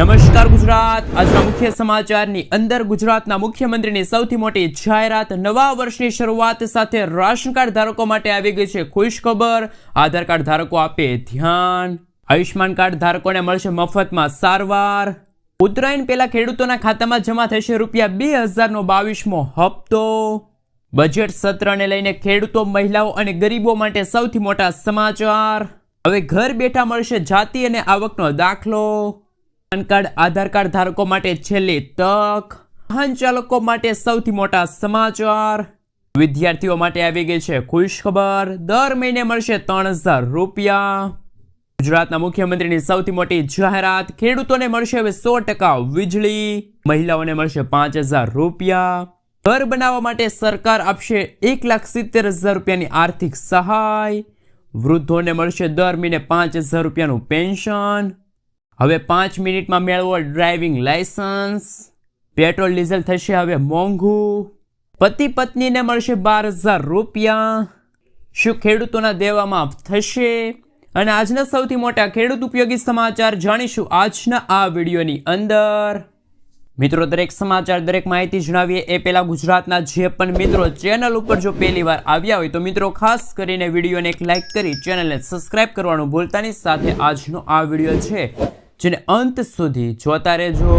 નમસ્કાર ગુજરાત. આજના મુખ્ય સમાચારની અંદર ગુજરાતના મુખ્યમંત્રીની સૌથી મોટી જાહેરાત નવા વર્ષની શરૂઆત સાથે રાશન કાર્ડ ધારકો માટે આવી ગઈ છે. ખુશ ખબર આધાર કાર્ડ ધારકો આપે ધ્યાન આયુષ્માન કાર્ડ ધારકોને મળશે મફતમાં સારવાર. ઉત્તરાયણ પહેલા ખેડૂતોના ખાતામાં જમા થશે રૂપિયા બે હજારનો બાવીસમો હપ્તો. બજેટ સત્રને લઈને ખેડૂતો, મહિલાઓ અને ગરીબો માટે સૌથી મોટા સમાચાર. હવે ઘર બેઠા મળશે જાતિ અને આવકનો દાખલો. પાન કાર્ડ, આધાર કાર્ડ ધારકો માટે છેલ્લી તક. વાહન ચાલકો માટે સૌથી મોટા સમાચાર. વિદ્યાર્થીઓ માટે આવી ગઈ છે ખુશખબર દર મહિને મળશે ત્રણ હજાર રૂપિયા. ગુજરાતના મુખ્યમંત્રીની સૌથી મોટી જાહેરાત, ખેડૂતોને મળશે હવે સો ટકા વીજળી. મહિલાઓને મળશે પાંચ હજાર રૂપિયા. ઘર બનાવવા માટે સરકાર આપશે એક લાખ સિત્તેર હજાર રૂપિયાની આર્થિક સહાય. વૃદ્ધોને મળશે દર મહિને પાંચ હજાર રૂપિયાનું પેન્શન. હવે પાંચ મિનિટમાં મેળવો ડ્રાઇવિંગ લાયસન્સ પેટ્રોલ, ડીઝલ થશે હવે મોંઘું. પતિ પત્નીને મળશે બાર હજાર રૂપિયા. શું ખેડૂતોના દેવા માફ થશે? અને આજના સૌથી મોટા ખેડૂત ઉપયોગી સમાચાર જાણીશું આજના આ વિડીયોની અંદર. મિત્રો, દરેક સમાચાર, દરેક માહિતી જણાવીએ એ પહેલાં ગુજરાતના જે પણ મિત્રો ચેનલ ઉપર જો પહેલી વાર આવ્યા હોય તો મિત્રો, ખાસ કરીને વિડીયોને એક લાઇક કરી ચેનલને સબસ્ક્રાઇબ કરવાનું ભૂલતાની સાથે આજનો આ વીડિયો છે જેને અંત સુધી જોતા રહેજો.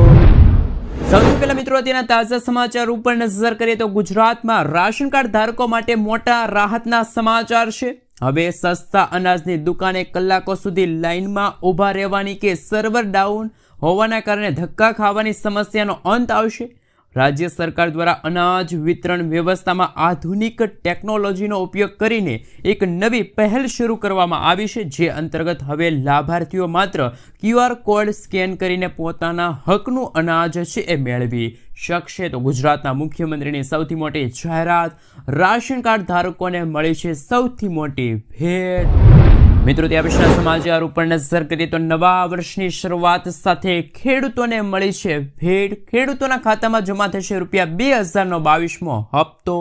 સૌથી પહેલા મિત્રો, અત્યારના તાજા સમાચાર ઉપર નજર કરીએ તો ગુજરાતમાં રાશન કાર્ડ ધારકો માટે મોટા રાહતના સમાચાર છે. હવે સસ્તા અનાજની દુકાને કલાકો સુધી લાઇનમાં ઊભા રહેવાની કે સર્વર ડાઉન હોવાના કારણે ધક્કા ખાવાની સમસ્યાનો અંત આવશે. રાજ્ય સરકાર દ્વારા અનાજ વિતરણ વ્યવસ્થામાં આધુનિક ટેકનોલોજીનો ઉપયોગ કરીને એક નવી પહેલ શરૂ કરવામાં આવી છે, જે અંતર્ગત હવે લાભાર્થીઓ માત્ર ક્યુઆર કોડ સ્કેન કરીને પોતાના હકનું અનાજ છે એ મેળવી શકશે. તો ગુજરાતના મુખ્યમંત્રીની સૌથી મોટી જાહેરાત રાશન કાર્ડ ધારકોને મળી છે સૌથી મોટી ભેટ. મિત્રો ત્યાં પછીના સમાચાર ઉપર નજર કરીએ તો નવા વર્ષની શરૂઆત સાથે ખેડૂતોને મળી છે ભેટ ખેડૂતોના ખાતામાં જમા થશે રૂપિયા બે હજારનો બાવીસમો હપ્તો.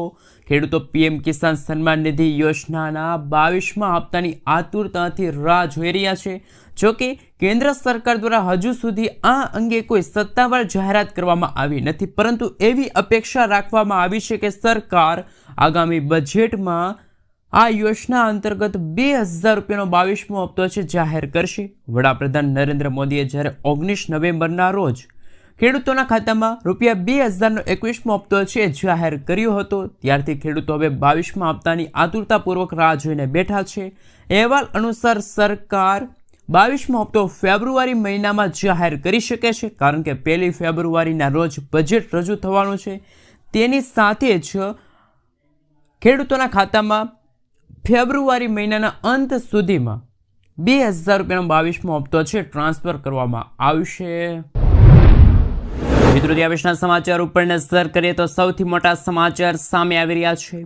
ખેડૂતો પીએમ કિસાન સન્માન નિધિ યોજનાના બાવીસમા હપ્તાની આતુરતાથી રાહ જોઈ રહ્યા છે. જોકે કેન્દ્ર સરકાર દ્વારા હજુ સુધી આ અંગે કોઈ સત્તાવાર જાહેરાત કરવામાં આવી નથી. પરંતુ એવી અપેક્ષા રાખવામાં આવી છે કે સરકાર આગામી બજેટમાં આ યોજના અંતર્ગત બે હજાર રૂપિયાનો બાવીસમો હપ્તો છે જાહેર કરશે. વડાપ્રધાન નરેન્દ્ર મોદીએ જ્યારે ઓગણીસ નવેમ્બરના રોજ ખેડૂતોના ખાતામાં રૂપિયા બે હજારનો એકવીસમો હપ્તો છે જાહેર કર્યો હતો, ત્યારથી ખેડૂતો હવે બાવીસમા હપ્તાની આતુરતાપૂર્વક રાહ જોઈને બેઠા છે. અહેવાલ અનુસાર સરકાર બાવીસમો હપ્તો ફેબ્રુઆરી મહિનામાં જાહેર કરી શકે છે, કારણ કે પહેલી ફેબ્રુઆરીના રોજ બજેટ રજૂ થવાનું છે. તેની સાથે જ ખેડૂતોના ખાતામાં ફેબ્રુઆરી મહિનાના અંત સુધીમાં બે હજાર રૂપિયાનો બાવીસમો હપ્તો છે, ટ્રાન્સફર કરવામાં આવશે. મિત્રો ત્યાં સમાચાર ઉપર નજર કરીએ તો સૌથી મોટા સમાચાર સામે આવી રહ્યા છે.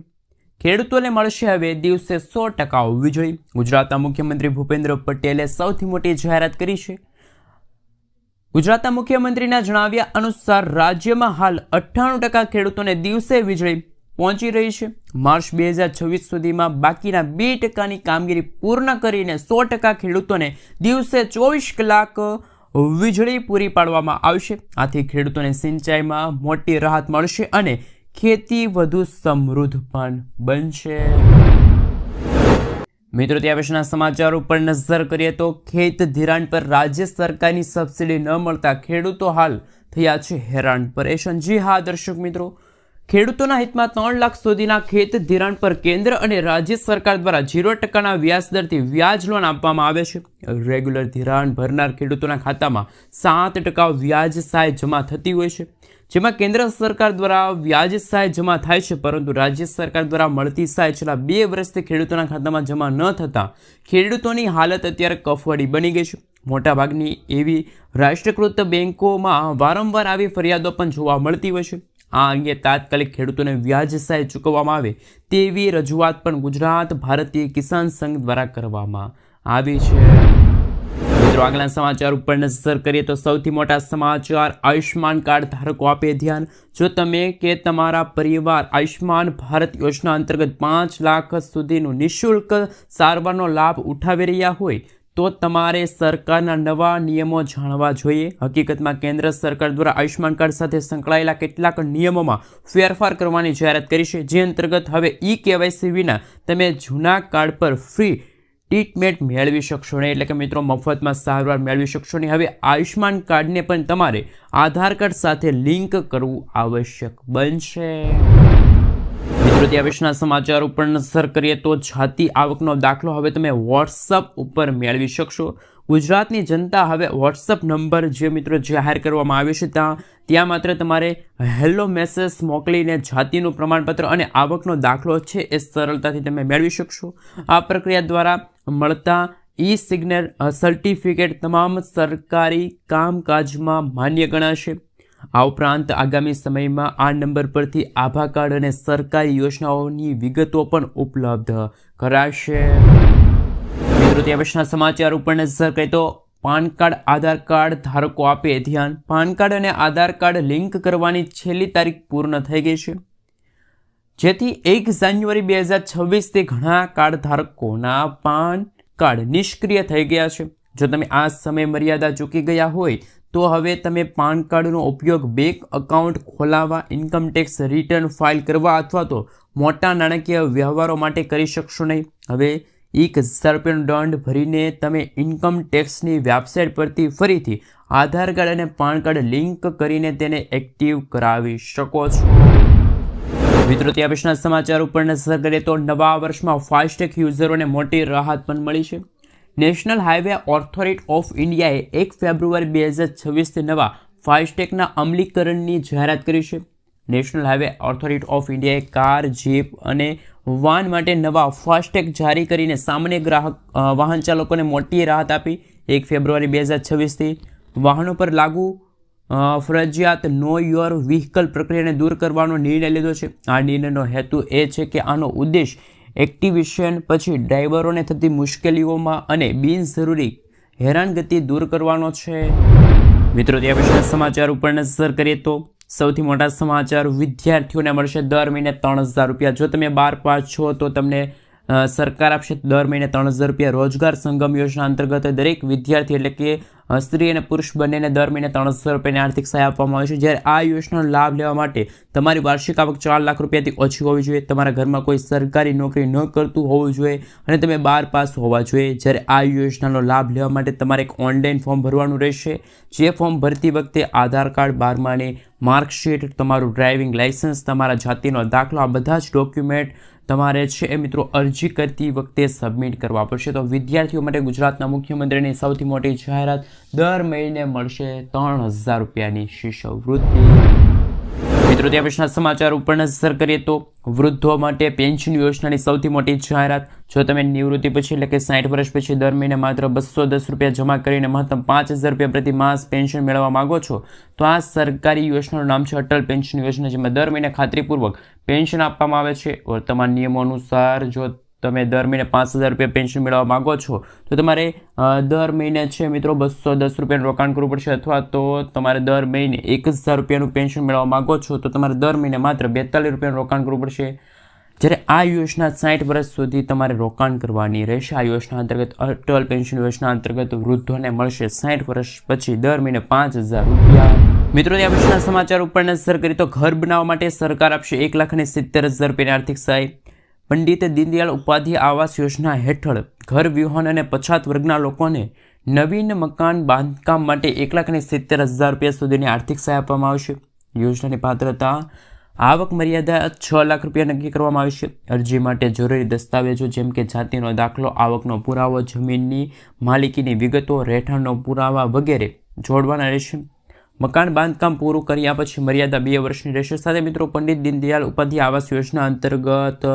ખેડૂતોને મળશે હવે દિવસે સો ટકા વીજળી ગુજરાતના મુખ્યમંત્રી ભૂપેન્દ્ર પટેલે સૌથી મોટી જાહેરાત કરી છે. ગુજરાતના મુખ્યમંત્રીના જણાવ્યા અનુસાર રાજ્યમાં હાલ અઠ્ઠાણું ટકા ખેડૂતોને દિવસે વીજળી પહોંચી રહી છે. માર્ચ બે હજાર છવ્વીસ સુધીમાં બાકીના બે ટકાની કામગીરી પૂર્ણ કરીને સો ટકા ખેડૂતોને દિવસે ચોવીસ કલાક વીજળી પૂરી પાડવામાં આવશે. આથી ખેડૂતોને સિંચાઈમાં મોટી રાહત મળશે અને ખેતી વધુ સમૃદ્ધ પણ બનશે. મિત્રો ત્યાં પછીના સમાચાર ઉપર નજર કરીએ તો ખેત ધિરાણ પર રાજ્ય સરકારની સબસિડી ન મળતા ખેડૂતો હાલ થયા છે હેરાન. પરેશાન જી હા, દર્શક મિત્રો ખેડૂતોના હિતમાં ત્રણ લાખ સુધીના ખેત ધિરાણ પર કેન્દ્ર અને રાજ્ય સરકાર દ્વારા ઝીરો ટકાના વ્યાજ દરથી વ્યાજ લોન આપવામાં આવે છે. રેગ્યુલર ધિરાણ ભરનાર ખેડૂતોના ખાતામાં સાત ટકા વ્યાજ સહાય જમા થતી હોય છે. જેમાં કેન્દ્ર સરકાર દ્વારા વ્યાજ સહાય જમા થાય છે, પરંતુ રાજ્ય સરકાર દ્વારા મળતી સહાય છેલ્લા બે વર્ષથી ખેડૂતોના ખાતામાં જમા ન થતાં ખેડૂતોની હાલત અત્યારે કફવાડી બની ગઈ છે. મોટાભાગની એવી રાષ્ટ્રીયકૃત બેન્કોમાં વારંવાર આવી ફરિયાદો પણ જોવા મળતી હોય છે. આ અંગે તાત્કાલિક ખેડૂતોને વ્યાજ સહાય ચૂકવવામાં આવે તેવી રજૂઆત પણ ગુજરાત ભારતીય કિસાન સંઘ દ્વારા કરવામાં આવી છે. મિત્રો, આગલા સમાચાર ઉપર નજર કરીએ તો સૌથી મોટા સમાચાર આયુષ્માન કાર્ડ ધારકો આપે ધ્યાન. જો તમે કે તમારા પરિવાર આયુષ્માન ભારત યોજના અંતર્ગત પાંચ લાખ સુધીનું નિઃશુલ્ક સારવારનો લાભ ઉઠાવી રહ્યા હોય તો તમારે સરકારના નવા નિયમો જાણવા જોઈએ. હકીકતમાં કેન્દ્ર સરકાર દ્વારા આયુષ્યમાન કાર્ડ સાથે સંકળાયેલા કેટલાક નિયમોમાં ફેરફાર કરવાની જાહેરાત કરી છે. જે અંતર્ગત હવે ઈ કેવાયસી વિના તમે જૂના કાર્ડ પર ફ્રી ટ્રીટમેન્ટ મેળવી શકશો નહીં. એટલે કે મિત્રો, મફતમાં સારવાર મેળવી શકશો નહીં. હવે આયુષ્યમાન કાર્ડને પણ તમારે આધાર કાર્ડ સાથે લિંક કરવું આવશ્યક બનશે. મિત્રો ત્યાં વિશેના સમાચાર ઉપર નજર કરીએ તો જાતિ આવકનો દાખલો હવે તમે વોટ્સઅપ ઉપર મેળવી શકશો. ગુજરાતની જનતા હવે વોટ્સઅપ નંબર જે મિત્રો જાહેર કરવામાં આવ્યો છે, ત્યાં ત્યાં માત્ર તમારે હેલો મેસેજ મોકલીને જાતિનું પ્રમાણપત્ર અને આવકનો દાખલો છે એ સરળતાથી તમે મેળવી શકશો. આ પ્રક્રિયા દ્વારા મળતા ઈ સિગ્નેર સર્ટિફિકેટ તમામ સરકારી કામકાજમાં માન્ય ગણાશે. આ ઉપરાંત આગામી સમયમાં આ નંબર પરથી આભા કાર્ડ અને સરકારી યોજનાઓની વિગતો પણ ઉપલબ્ધ કરાશે. મિત્રો પછીના સમાચાર ઉપર નજર કરીએ તો પાન કાર્ડ, આધાર કાર્ડ ધારકો આપે ધ્યાન. પાન કાર્ડ અને આધાર કાર્ડ લિંક કરવાની છેલ્લી તારીખ પૂર્ણ થઈ ગઈ છે. જેથી એક જાન્યુઆરી બે હજાર છવ્વીસથી ઘણા કાર્ડ ધારકોના પાન કાર્ડ નિષ્ક્રિય થઈ ગયા છે. જો તમે આ સમય મર્યાદા ચૂકી ગયા હોય તો હવે તમે પાન કાર્ડનો ઉપયોગ બેંક એકાઉન્ટ ખોલાવવા ઇન્કમટેક્સ રિટર્ન ફાઇલ કરવા અથવા તો મોટા નાણાકીય વ્યવહારો માટે કરી શકશો નહીં. હવે એક હજાર રૂપિયાનો દંડ ભરીને તમે ઇન્કમ ટેક્સની વેબસાઇટ પરથી ફરીથી આધાર કાર્ડ અને પાન કાર્ડ લિંક કરીને તેને એક્ટિવ કરાવી શકો છો. મિત્રો, ત્યાં પછીના સમાચાર ઉપર નજર કરીએ તો નવા વર્ષમાં ફાસ્ટેગ યુઝરોને મોટી રાહત પણ મળી છે. નેશનલ હાઈવે ઓથોરિટી ઓફ ઇન્ડિયાએ એક ફેબ્રુઆરી બે હજાર છવ્વીસથી નવા ફાસ્ટેગના અમલીકરણની જાહેરાત કરી છે. નેશનલ હાઈવે ઓથોરિટી ઓફ ઇન્ડિયાએ કાર, જીપ અને વાહન માટે નવા ફાસ્ટેગ જારી કરીને સામાન્ય ગ્રાહક વાહન ચાલકોને મોટી રાહત આપી. એક ફેબ્રુઆરી બે હજાર છવ્વીસથી વાહનો પર લાગુ ફરજિયાત નો યોર વ્હીકલ પ્રક્રિયાને દૂર કરવાનો નિર્ણય લીધો છે. આ નિર્ણયનો હેતુ એ છે કે આનો ઉદ્દેશ એક્ટિવેશન પછી ડ્રાઈવરોને થતી મુશ્કેલીઓમાં અને બિનજરૂરી હેરાનગતિ દૂર કરવાનો છે. મિત્રો ત્યાં પછીના સમાચાર ઉપર નજર કરીએ તો સૌથી મોટા સમાચાર વિદ્યાર્થીઓને મળશે દર મહિને ત્રણ હજાર રૂપિયા. જો તમે બાર પાસ છો, તો તમને સરકાર આપશે દર મહિને ત્રણ હજાર રૂપિયા રોજગાર સંગમ યોજના અંતર્ગત દરેક વિદ્યાર્થી એટલે કે સ્ત્રી અને પુરુષ બંનેને દર મહિને ત્રણસો રૂપિયાની આર્થિક સહાય આપવામાં આવે છે. જ્યારે આ યોજનાનો લાભ લેવા માટે તમારી વાર્ષિક આવક ચાર લાખ રૂપિયાથી ઓછી હોવી જોઈએ. તમારા ઘરમાં કોઈ સરકારી નોકરી ન કરતું હોવું જોઈએ અને તમે બાર પાસ હોવા જોઈએ. જ્યારે આ યોજનાનો લાભ લેવા માટે તમારે એક ઓનલાઈન ફોર્મ ભરવાનું રહેશે. જે ફોર્મ ભરતી વખતે આધાર કાર્ડ, બારમાની માર્કશીટ, તમારું ડ્રાઇવિંગ લાઇસન્સ, તમારા જાતિનો દાખલો, આ બધા જ ડોક્યુમેન્ટ તમારે છે એ મિત્રો અરજી કરતી વખતે સબમિટ કરવા પડશે. તો વિદ્યાર્થીઓ માટે ગુજરાતના મુખ્યમંત્રીની સૌથી મોટી જાહેરાત દર મહિને મળશે ત્રણ હજાર રૂપિયાની શિષ્યવૃત્તિ. મિત્રો, ત્યાં પછીના સમાચાર ઉપર નજર કરીએ તો વૃદ્ધો માટે પેન્શન યોજનાની સૌથી મોટી જાહેરાત, જો તમે નિવૃત્તિ પછી એટલે કે સાઠ વર્ષ પછી દર મહિને માત્ર બસો દસ રૂપિયા જમા કરીને મહત્તમ પાંચ હજાર રૂપિયા પ્રતિ માસ પેન્શન મેળવવા માંગો છો, તો આ સરકારી યોજનાનું નામ છે અટલ પેન્શન યોજના, જેમાં દર મહિને ખાતરીપૂર્વક પેન્શન આપવામાં આવે છે. વર્તમાન નિયમો અનુસાર જો તમે દર મહિને પાંચ હજાર રૂપિયા પેન્શન મેળવવા માગો છો, તો તમારે દર મહિને છે મિત્રો બસો દસ રૂપિયાનું રોકાણ કરવું પડશે અથવા તો તમારે દર મહિને એક હજાર રૂપિયાનું પેન્શન મેળવવા માગો છો, તો તમારે દર મહિને માત્ર બેતાલીસ રૂપિયાનું રોકાણ કરવું પડશે. જ્યારે આ યોજના સાઠ વર્ષ સુધી તમારે રોકાણ કરવાની રહેશે. આ યોજના અંતર્ગત અટલ પેન્શન યોજના અંતર્ગત વૃદ્ધોને મળશે સાઠ વર્ષ પછી દર મહિને પાંચ હજાર રૂપિયા. મિત્રો, ત્યાં પછીના સમાચાર ઉપર નજર કરી તો ઘર બનાવવા માટે સરકાર આપશે એક લાખ અને સિત્તેર હજાર રૂપિયાની આર્થિક સહાય. પંડિત દીનદયાળ ઉપાધ્યાય આવાસ યોજના હેઠળ ઘર વ્યૂહન અને પછાત વર્ગના લોકોને નવીન મકાન બાંધકામ માટે એક લાખ અને સિત્તેર હજાર રૂપિયા સુધીની આર્થિક સહાય આપવામાં આવશે યોજનાની પાત્રતા, આવક મર્યાદા છ લાખ રૂપિયા નક્કી કરવામાં આવશે અરજી માટે જરૂરી દસ્તાવેજો જેમ કે જાતિનો દાખલો, આવકનો પુરાવો, જમીનની માલિકીની વિગતો, રહેઠાણનો પુરાવા વગેરે જોડવાના રહેશે. મકાન બાંધકામ પૂરું કર્યા પછી મર્યાદા બે વર્ષની રહેશે. સાથે મિત્રો, પંડિત દીનદયાળ ઉપાધ્યાય આવાસ યોજના અંતર્ગત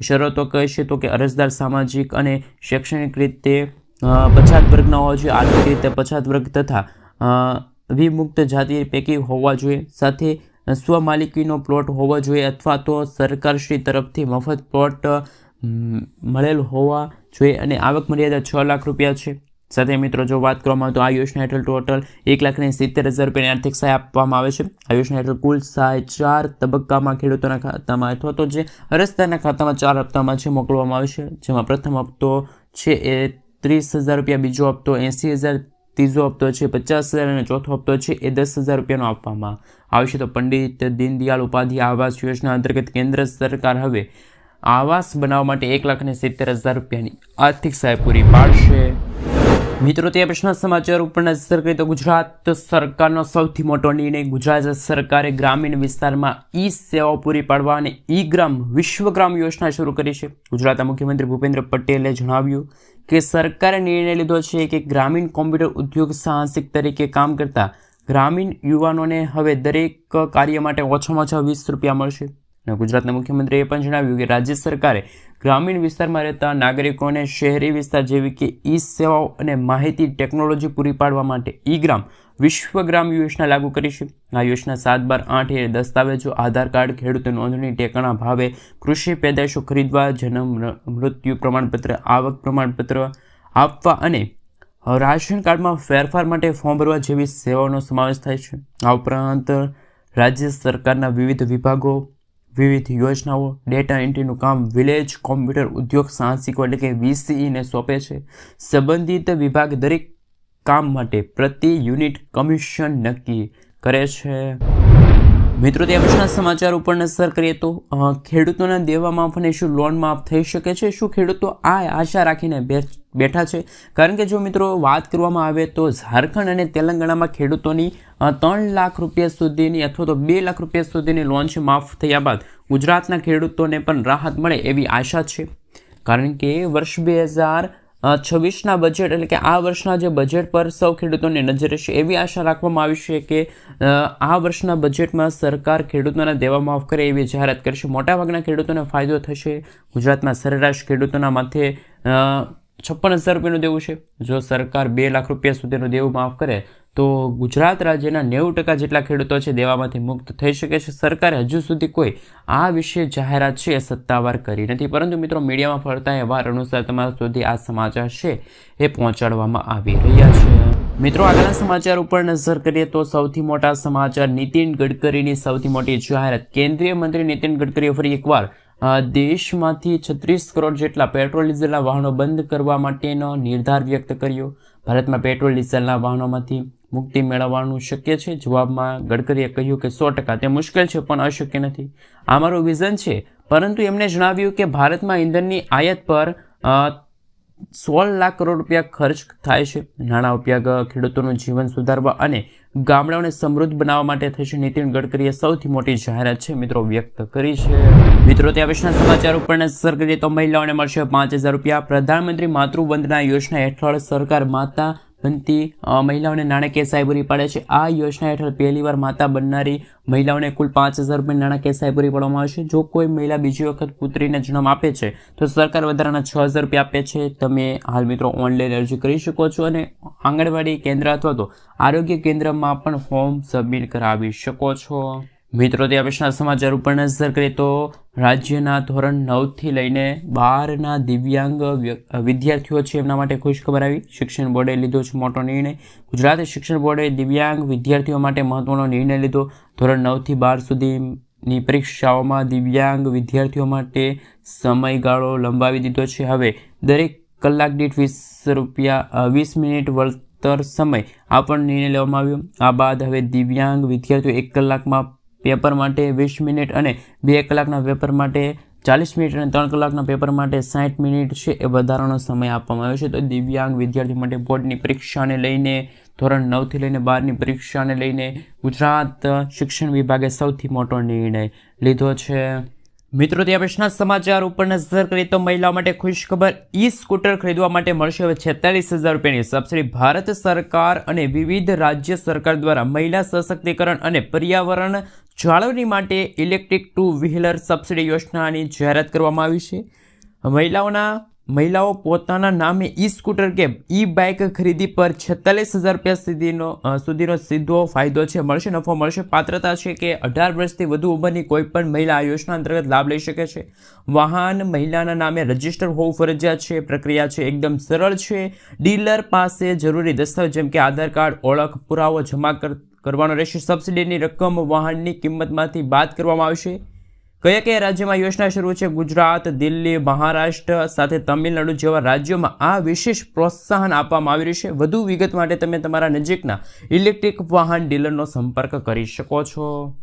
શરતો કહેશે તો કે અરજદાર સામાજિક અને શૈક્ષણિક રીતે પછાત વર્ગના હોવા જોઈએ, આર્થિક રીતે પછાત વર્ગ તથા વિમુક્ત જાતિ પૈકી હોવા જોઈએ. સાથે સ્વમાલિકીનો પ્લોટ હોવો જોઈએ અથવા તો સરકારશ્રી તરફથી મફત પ્લોટ મળેલ હોવા જોઈએ અને આવક મર્યાદા છ લાખ રૂપિયા છે. સાથે મિત્રો, જો વાત કરવામાં આવે તો આ યોજના હેઠળ ટોટલ એક લાખ ને સિત્તેર હજાર રૂપિયાની આર્થિક સહાય આપવામાં આવે છે. આ યોજના હેઠળ કુલ સહાય ચાર તબક્કામાં ખેડૂતોના ખાતામાં અથવા તો જે અરજદારના ખાતામાં ચાર હપ્તામાં છે, મોકલવામાં આવે છે. જેમાં પ્રથમ હપ્તો છે એ ત્રીસ હજાર રૂપિયા, બીજો હપ્તો એંસી હજાર, ત્રીજો હપ્તો છે પચાસ હજાર અને ચોથો હપ્તો છે એ દસ હજાર રૂપિયાનો આપવામાં આવશે. તો પંડિત દીનદયાળ ઉપાધ્યાય આવાસ યોજના અંતર્ગત કેન્દ્ર સરકાર હવે આવાસ બનાવવા માટે એક લાખ અને સિત્તેર હજાર રૂપિયાની આર્થિક સહાય પૂરી પાડશે. મિત્રો, તે પ્રશ્ન સમાચાર ઉપર નજર કરીએ તો ગુજરાત સરકારનો સૌથી મોટો નિર્ણય ગુજરાત સરકારે ગ્રામીણ વિસ્તારમાં ઈ સેવાઓ પૂરી પાડવા અને ઈ ગ્રામ વિશ્વગ્રામ યોજના શરૂ કરી છે. ગુજરાતના મુખ્યમંત્રી ભૂપેન્દ્ર પટેલે જણાવ્યું કે સરકારે નિર્ણય લીધો છે કે ગ્રામીણ કોમ્પ્યુટર ઉદ્યોગ સાહસિક તરીકે કામ કરતા ગ્રામીણ યુવાનોને હવે દરેક કાર્ય માટે ઓછામાં ઓછા વીસ રૂપિયા મળશે. અને ગુજરાતના મુખ્યમંત્રીએ પણ જણાવ્યું કે રાજ્ય સરકારે ગ્રામીણ વિસ્તારમાં રહેતા નાગરિકોને શહેરી વિસ્તાર જેવી કે ઈ સેવાઓ અને માહિતી ટેકનોલોજી પૂરી પાડવા માટે ઈ ગ્રામ વિશ્વગ્રામ યોજના લાગુ કરી છે. આ યોજના સાત બાર આઠ એ દસ્તાવેજો, આધાર કાર્ડ ખેડૂત નોંધણી, ટેકાના ભાવે કૃષિ પેદાશો ખરીદવા, જન્મ મૃત્યુ પ્રમાણપત્ર, આવક પ્રમાણપત્ર આપવા અને રાશન કાર્ડમાં ફેરફાર માટે ફોર્મ ભરવા જેવી સેવાઓનો સમાવેશ થાય છે. આ ઉપરાંત રાજ્ય સરકારના વિવિધ વિભાગો વિવિધ યોજનાઓ ડેટા એન્ટ્રીનું કામ વિલેજ કોમ્પ્યુટર ઉદ્યોગ, સાહસિકો એટલે કે વીસીઈને સોંપે છે. સંબંધિત વિભાગ દરેક કામ માટે પ્રતિ યુનિટ કમિશન નક્કી કરે છે. મિત્રો, તે પછીના સમાચાર ઉપર નજર કરીએ તો ખેડૂતોના દેવા માફ અને શું લોન માફ થઈ શકે છે? શું ખેડૂતો આ આશા રાખીને બેઠા છે? કારણ કે જો મિત્રો વાત કરવામાં આવે તો ઝારખંડ અને તેલંગાણામાં ખેડૂતોની ત્રણ લાખ રૂપિયા સુધીની અથવા તો બે લાખ રૂપિયા સુધીની લોન છે માફ થયા બાદ ગુજરાતના ખેડૂતોને પણ રાહત મળે એવી આશા છે. કારણ કે વર્ષ બે હજાર છવ્વીસના બજેટ એટલે કે આ વર્ષના જે બજેટ પર સૌ ખેડૂતોની નજર રહેશે, એવી આશા રાખવામાં આવી છે કે આ વર્ષના બજેટમાં સરકાર ખેડૂતોના દેવા માફ કરે એવી જાહેરાત કરશે. મોટાભાગના ખેડૂતોને ફાયદો થશે. ગુજરાતમાં સરેરાશ ખેડૂતોના માથે છપ્પન હજાર રૂપિયાનું દેવું છે. જો સરકાર બે લાખ રૂપિયા સુધીનું દેવું માફ કરે તો ગુજરાત રાજ્યના નેવું ટકા જેટલા ખેડૂતો છે દેવામાંથી મુક્ત થઈ શકે છે. સરકારે હજુ સુધી કોઈ આ વિશે જાહેરાત છે એ સત્તાવાર કરી નથી. પરંતુ મિત્રો, મીડિયામાં ફરતા અહેવાલ અનુસાર તમારા સુધી આ સમાચાર છે એ પહોંચાડવામાં આવી રહ્યા છે. મિત્રો, આગળના સમાચાર ઉપર નજર કરીએ તો સૌથી મોટા સમાચાર, નીતિન ગડકરીની સૌથી મોટી જાહેરાત. કેન્દ્રીય મંત્રી નીતિન ગડકરીએ ફરી એકવાર દેશમાંથી છત્રીસ કરોડ જેટલા પેટ્રોલ, ડીઝલના વાહનો બંધ કરવા માટેનો નિર્ધાર વ્યક્ત કર્યો. ભારતમાં પેટ્રોલ, ડીઝલના વાહનોમાંથી મુક્તિ મેળવવાનું શક્ય છે? જવાબમાં ગડકરીએ કહ્યું કે સો ટકા. તે મુશ્કેલ છે, પણ અશક્ય નથી. આ મારું વિઝન છે. પરંતુ એમણે જણાવ્યું કે ભારતમાં ઈંધણની આયાત પર સોળ લાખ કરોડ રૂપિયા ખર્ચ થાય છે. નાણાં ઉપયોગ, ખેડૂતોનું જીવન સુધારવા અને ગામડાઓને સમૃદ્ધ બનાવવા માટે થઈ છે નીતિન ગડકરીએ સૌથી મોટી જાહેરાત છે, મિત્રો, વ્યક્ત કરી છે. મિત્રો ત્યાં વિશેના સમાચાર ઉપર નજર કરીએ તો મહિલાઓને મળશે પાંચ હજાર રૂપિયા. પ્રધાનમંત્રી માતૃવંદના યોજના હેઠળ સરકાર માતા બનતી મહિલાઓને નાણાકીય સહાય પૂરી પાડે છે. આ યોજના હેઠળ પહેલીવાર માતા બનનારી મહિલાઓને કુલ પાંચ હજાર રૂપિયા નાણાકીય સહાય પૂરી પાડવામાં આવશે જો કોઈ મહિલા બીજી વખત પુત્રીને જન્મ આપે છે, તો સરકાર વધારાના છ હજાર રૂપિયા આપે છે. તમે હાલ મિત્રો ઓનલાઈન અરજી કરી શકો છો અને આંગણવાડી કેન્દ્ર અથવા તો આરોગ્ય કેન્દ્રમાં પણ ફોર્મ સબમિટ કરાવી શકો છો. મિત્રો, તે પછીના સમાચાર ઉપર નજર કરીએ તો રાજ્યના ધોરણ નવથી લઈને બારના દિવ્યાંગ વ્ય- વિદ્યાર્થીઓ છે એમના માટે ખુશ ખબર આવી. શિક્ષણ બોર્ડે લીધો છે મોટો નિર્ણય. ગુજરાત શિક્ષણ બોર્ડે દિવ્યાંગ વિદ્યાર્થીઓ માટે મહત્વનો નિર્ણય લીધો. ધોરણ નવથી બાર સુધીની પરીક્ષાઓમાં દિવ્યાંગ વિદ્યાર્થીઓ માટે સમયગાળો લંબાવી દીધો છે. હવે દરેક કલાક દીઠ વીસ રૂપિયા વીસ મિનિટ વળતર સમય આ પણ નિર્ણય લેવામાં આવ્યો. આ બાદ હવે દિવ્યાંગ વિદ્યાર્થીઓ એક કલાકમાં પેપર માટે વીસ મિનિટ અને બે કલાકના પેપર માટે ચાલીસ મિનિટ અને ત્રણ કલાકના પેપર માટે સાઠ મિનિટ છે એ વધારાનો સમય આપવામાં આવ્યો છે. તો દિવ્યાંગ વિદ્યાર્થી માટે બોર્ડની પરીક્ષાને લઈને, ધોરણ નવથી લઈને બારની પરીક્ષાને લઈને ગુજરાત શિક્ષણ વિભાગે સૌથી મોટો નિર્ણય લીધો છે. મિત્રો ત્યાં પછીના સમાચાર ઉપર નજર કરીએ તો મહિલાઓ માટે ખુશ ખબર ઈ સ્કૂટર ખરીદવા માટે મળશે હવે છેતાલીસ હજાર રૂપિયાની સબસિડી. ભારત સરકાર અને વિવિધ રાજ્ય સરકાર દ્વારા મહિલા સશક્તિકરણ અને પર્યાવરણ જાળવણી માટે ઇલેક્ટ્રિક ટુ વ્હીલર સબસિડી યોજનાની જાહેરાત કરવામાં આવી છે. મહિલાઓના, મહિલાઓ પોતાના નામે ઈ સ્કૂટર કે ઈ બાઇક ખરીદી પર છેતાલીસ હજાર રૂપિયા સુધીનો સુધીનો સીધો ફાયદો છે. મળશે, નફો મળશે. પાત્રતા છે કે અઢાર વર્ષથી વધુ ઉંમરની કોઈપણ મહિલા આ યોજના અંતર્ગત લાભ લઈ શકે છે. વાહન મહિલાના નામે રજિસ્ટર હોવું ફરજિયાત છે. પ્રક્રિયા છે એકદમ સરળ છે. ડીલર પાસે જરૂરી દસ્તાવેજ જેમ કે આધાર કાર્ડ, ઓળખ, પુરાવો જમા કર કરવાનો રહેશે સબસિડીની રકમ વાહનની કિંમતમાંથી બાદ કરવામાં આવશે. કયા કયા રાજ્યમાં યોજના શરૂ છે? ગુજરાત, દિલ્હી, મહારાષ્ટ્ર સાથે તમિલનાડુ જેવા રાજ્યોમાં આ વિશેષ પ્રોત્સાહન આપવામાં આવી રહ્યું છે. વધુ વિગત માટે તમે તમારા નજીકના ઇલેક્ટ્રિક વાહન ડીલરનો સંપર્ક કરી શકો છો.